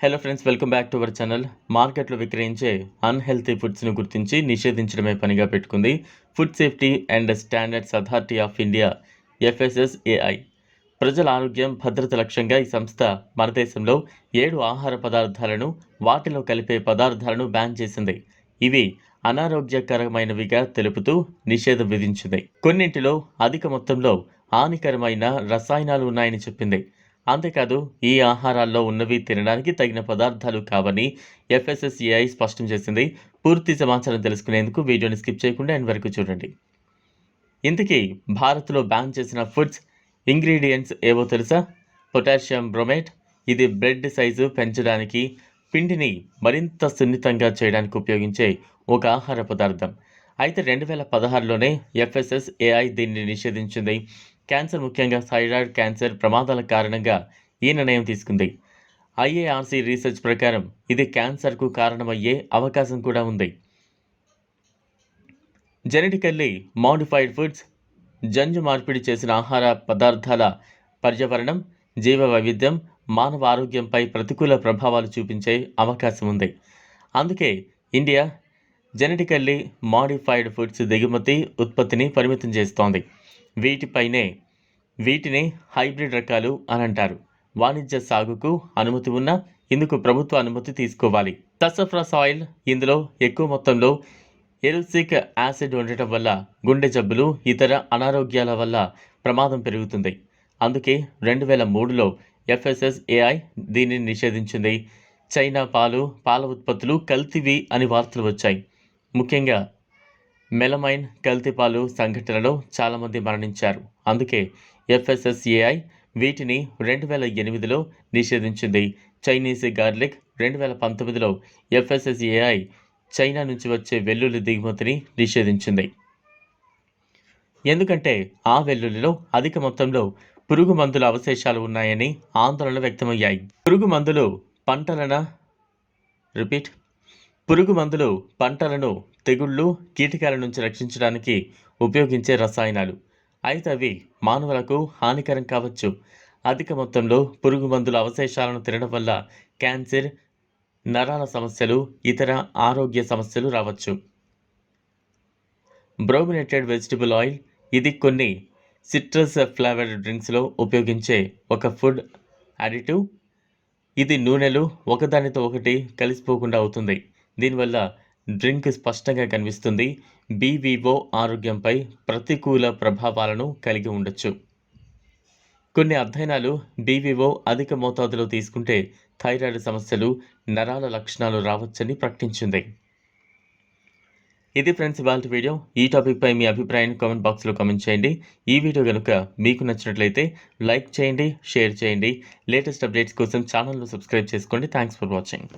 Hello friends welcome back to our channel మార్కెట్లో విక్రయించే unhealthy ఫుడ్స్ను గుర్తించి నిషేధించడమే పనిగా పెట్టుకుంది food safety and standards authority of India FSSAI ప్రజల ఆరోగ్యం భద్రత లక్ష్యంగా ఈ సంస్థ మన దేశంలో ఏడు ఆహార పదార్థాలను వాటిలో కలిపే పదార్థాలను బ్యాన్ చేసింది. ఇవి అనారోగ్యకరమైనవిగా తెలుపుతూ నిషేధం విధించింది. కొన్నింటిలో అధిక మొత్తంలో హానికరమైన రసాయనాలు ఉన్నాయని చెప్పింది. అంతేకాదు ఈ ఆహారాల్లో ఉన్నవి తినడానికి తగిన పదార్థాలు కావని ఎఫ్ఎస్ఎస్ఏఐ స్పష్టం చేసింది. పూర్తి సమాచారం తెలుసుకునేందుకు వీడియోని స్కిప్ చేయకుండా ఎండ్ వరకు చూడండి. ఇంతకీ భారత్లో బ్యాన్ చేసిన ఫుడ్స్ ఇంగ్రీడియంట్స్ ఏవో తెలుసా? పొటాషియం బ్రోమేట్ ఇది బ్రెడ్ సైజు పెంచడానికి పిండిని మరింత సున్నితంగా చేయడానికి ఉపయోగించే ఒక ఆహార పదార్థం. అయితే రెండు వేల పదహారులోనే ఎఫ్ఎస్ఎస్ఏఐ దీన్ని నిషేధించింది. క్యాన్సర్ ముఖ్యంగా థైరాయిడ్ క్యాన్సర్ ప్రమాదాల కారణంగా ఈ నిర్ణయం తీసుకుంది. ఐఏఆర్సీ రీసెర్చ్ ప్రకారం ఇది క్యాన్సర్కు కారణమయ్యే అవకాశం కూడా ఉంది. జెనెటికల్లీ మాడిఫైడ్ ఫుడ్స్ జంజు మార్పిడి చేసిన ఆహార పదార్థాల పర్యావరణం జీవ వైవిధ్యం మానవ ఆరోగ్యంపై ప్రతికూల ప్రభావాలు చూపించే అవకాశం ఉంది. అందుకే ఇండియా జెనెటికల్లీ మాడిఫైడ్ ఫుడ్స్ దిగుమతి ఉత్పత్తిని పరిమితం చేస్తోంది. వీటిపైనే వీటిని హైబ్రిడ్ రకాలు అని అంటారు వాణిజ్య సాగుకు అనుమతి ఉన్నా ఇందుకు ప్రభుత్వ అనుమతి తీసుకోవాలి. ససఫ్రస్ ఆయిల్ ఇందులో ఎక్కువ మొత్తంలో ఎరుసిక్ యాసిడ్ ఉండటం వల్ల గుండె జబ్బులు ఇతర అనారోగ్యాల వల్ల ప్రమాదం పెరుగుతుంది. అందుకే రెండు వేల మూడులో ఎఫ్ఎస్ఎస్ఏఐ దీనిని నిషేధించింది. చైనా పాలు పాల ఉత్పత్తులు కల్తీవి అని వార్తలు వచ్చాయి. ముఖ్యంగా మెలమైన్ కల్తీపాలు సంఘటనలో చాలామంది మరణించారు. అందుకే ఎఫ్ఎస్ఎస్ఏఐ వీటిని రెండు వేల ఎనిమిదిలో నిషేధించింది. చైనీస్ గార్లిక్ రెండు వేల పంతొమ్మిదిలో ఎఫ్ఎస్ఎస్ఏఐ చైనా నుంచి వచ్చే వెల్లుల్లి దిగుమతిని నిషేధించింది. ఎందుకంటే ఆ వెల్లుల్లిలో అధిక మొత్తంలో పురుగు మందుల అవశేషాలు ఉన్నాయని ఆందోళన వ్యక్తమయ్యాయి. పురుగు మందులు పంటలన రిపీట్ పురుగు మందులు పంటలను తెగుళ్ళు కీటకాల నుంచి రక్షించడానికి ఉపయోగించే రసాయనాలు. అయితే అవి మానవులకు హానికరం కావచ్చు. అధిక మొత్తంలో పురుగు మందుల అవశేషాలను తినడం వల్ల క్యాన్సర్ నరాల సమస్యలు ఇతర ఆరోగ్య సమస్యలు రావచ్చు. బ్రోమినేటెడ్ వెజిటబుల్ ఆయిల్ ఇది కొన్ని సిట్రస్ ఫ్లేవర్డ్ డ్రింక్స్లో ఉపయోగించే ఒక ఫుడ్ అడిటివ్. ఇది నూనెలు ఒకదానితో ఒకటి కలిసిపోకుండా అవుతుంది. దీనివల్ల డ్రింక్ స్పష్టంగా కనిపిస్తుంది. బీవీఓ ఆరోగ్యంపై ప్రతికూల ప్రభావాలను కలిగి ఉండొచ్చు. కొన్ని అధ్యయనాలు బీవీఓ అధిక మోతాదులో తీసుకుంటే థైరాయిడ్ సమస్యలు నరాల లక్షణాలు రావచ్చని ప్రకటించింది. ఇది ఫ్రెండ్స్ ఇవాళ వీడియో. ఈ టాపిక్పై మీ అభిప్రాయాన్ని కామెంట్ బాక్స్లో కామెంట్ చేయండి. ఈ వీడియో కనుక మీకు నచ్చినట్లయితే లైక్ చేయండి షేర్ చేయండి. లేటెస్ట్ అప్డేట్స్ కోసం ఛానల్ను సబ్స్క్రైబ్ చేసుకోండి. Thanks for watching.